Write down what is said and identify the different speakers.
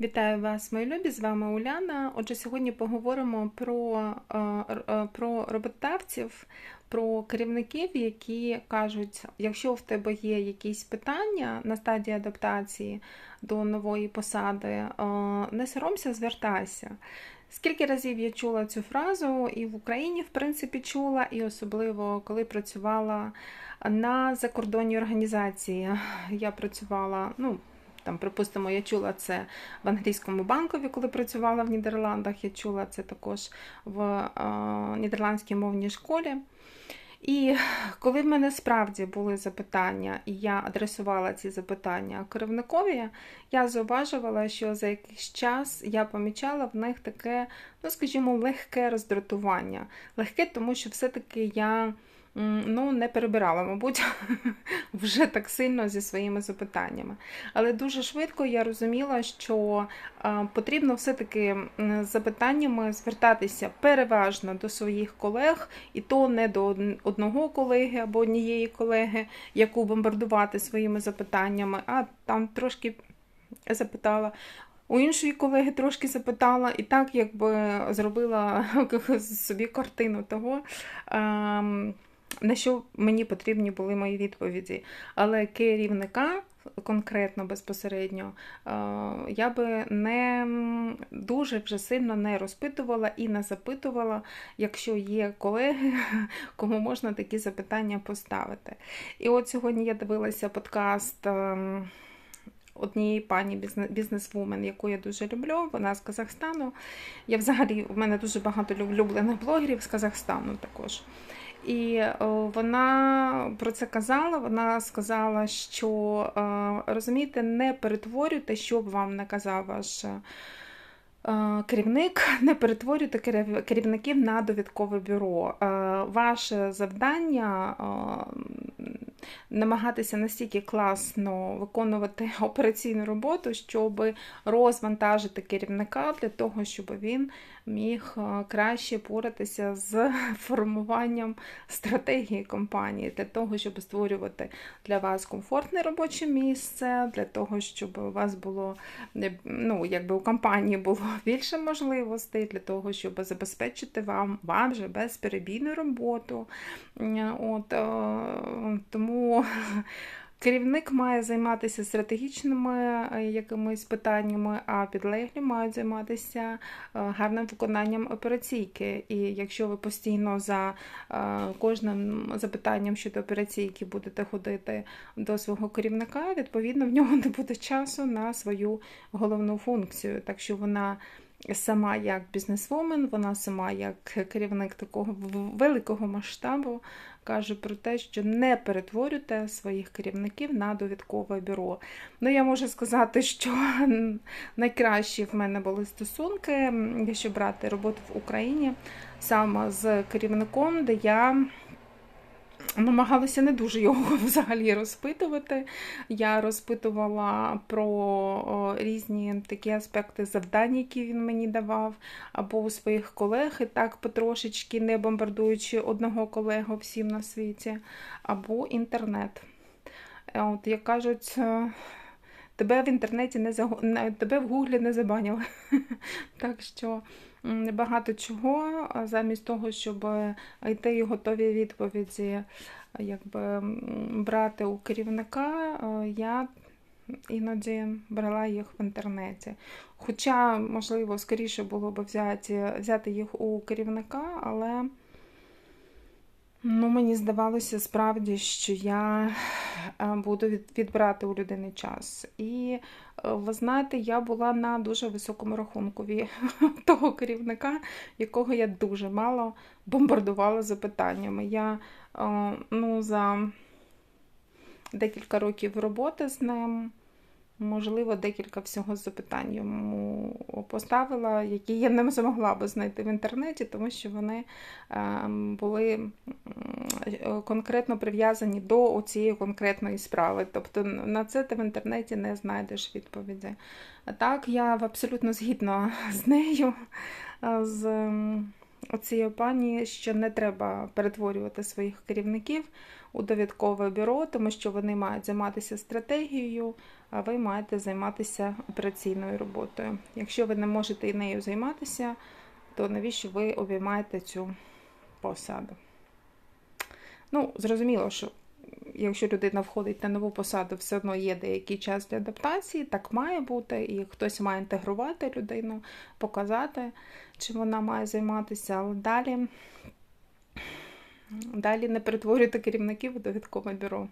Speaker 1: Вітаю вас, мої любі! З вами Уляна. Отже, сьогодні поговоримо про е, е, про роботодавців, про керівників, які кажуть, якщо в тебе є якісь питання на стадії адаптації до нової посади, е, не соромся, звертайся. Скільки разів я чула цю фразу, і в Україні, в принципі, чула, і особливо коли працювала на закордонній організації. Я працювала, ну, там, припустимо, я чула це в англійському банкові, коли працювала в Нідерландах. Я чула це також в е, нідерландській мовній школі. І коли в мене справді були запитання, і я адресувала ці запитання керівникові, я зауважувала, що за якийсь час я помічала в них таке, ну скажімо, легке роздратування. Легке, тому що все-таки я ну, не перебирала, мабуть, вже так сильно зі своїми запитаннями. Але дуже швидко я розуміла, що потрібно все-таки з запитаннями звертатися переважно до своїх колег, і то не до одного колеги або однієї колеги, яку бомбардувати своїми запитаннями, а там трошки запитала. У іншої колеги трошки запитала, і так якби зробила собі картину того, на що мені потрібні були мої відповіді. Але керівника конкретно безпосередньо е, я би не дуже вже сильно не розпитувала і не запитувала, якщо є колеги, кому можна такі запитання поставити. І от сьогодні я дивилася подкаст. Однієї пані бізнесвумен, яку я дуже люблю, вона з Казахстану. Я взагалі, у мене дуже багато улюблених блогерів з Казахстану також. І е, вона про це казала. Вона сказала, що е, розумієте, не перетворюйте, що б вам наказав ваш. Е, керівник не перетворюйте керівників на довідкове бюро. Ваше завдання намагатися настільки класно виконувати операційну роботу, щоб розвантажити керівника для того, щоб він міг е, краще поратися з формуванням стратегії компанії, для того, щоб створювати для вас комфортне робоче місце, для того, щоб у вас було ну, якби у компанії було більше можливостей, для того, щоб забезпечити вам вам же безперебійну роботу. От, е, Тому Керівник має займатися стратегічними е, якимись питаннями, а підлеглі мають займатися е, гарним виконанням операційки. І якщо ви постійно за е, кожним запитанням щодо операційки будете ходити до свого керівника, відповідно в нього не буде часу на свою головну функцію. Так що вона. Сама як бізнесвумен, вона сама як керівник такого великого масштабу каже про те, що не перетворюйте своїх керівників на довідкове бюро. Ну, я можу сказати, що найкращі в мене були стосунки, якщо брати роботу в Україні саме з керівником, де я намагалася не дуже його взагалі розпитувати. Я розпитувала про різні такі аспекти завдань, які він мені давав, або у своїх колег, і так потрошечки, не бомбардуючи одного колегу всім на світі, або інтернет. От, Як кажуть, е, тебе в інтернеті не заг... тебе в гуглі не забанили. Так що багато чого, замість того, щоб йти і готові відповіді якби, брати у керівника, я іноді брала їх в інтернеті. Хоча, можливо, скоріше було б взяти, взяти їх у керівника, але. Ну, Мені здавалося справді, що я е, буду відбирати у людини час. І е, ви знаєте, я була на дуже високому рахункові того керівника, якого я дуже мало бомбардувала запитаннями. Я е, ну, за декілька років роботи з ним. Можливо, декілька всього запитань йому поставила, які я не змогла би знайти в інтернеті, тому що вони ем, були конкретно прив'язані до цієї конкретної справи. Тобто на це ти в інтернеті не знайдеш відповіді. Так, я абсолютно згідна з нею, з оцієї пані, що не треба перетворювати своїх керівників у довідкове бюро, тому що вони мають займатися стратегією, а ви маєте займатися операційною роботою. Якщо ви не можете і нею займатися, то навіщо ви обіймаєте цю посаду? Ну, зрозуміло, що якщо людина входить на нову посаду, все одно є деякий час для адаптації, так має бути, і хтось має інтегрувати людину, показати, чим вона має займатися, але далі, далі не перетворюйте керівників у довідкове бюро.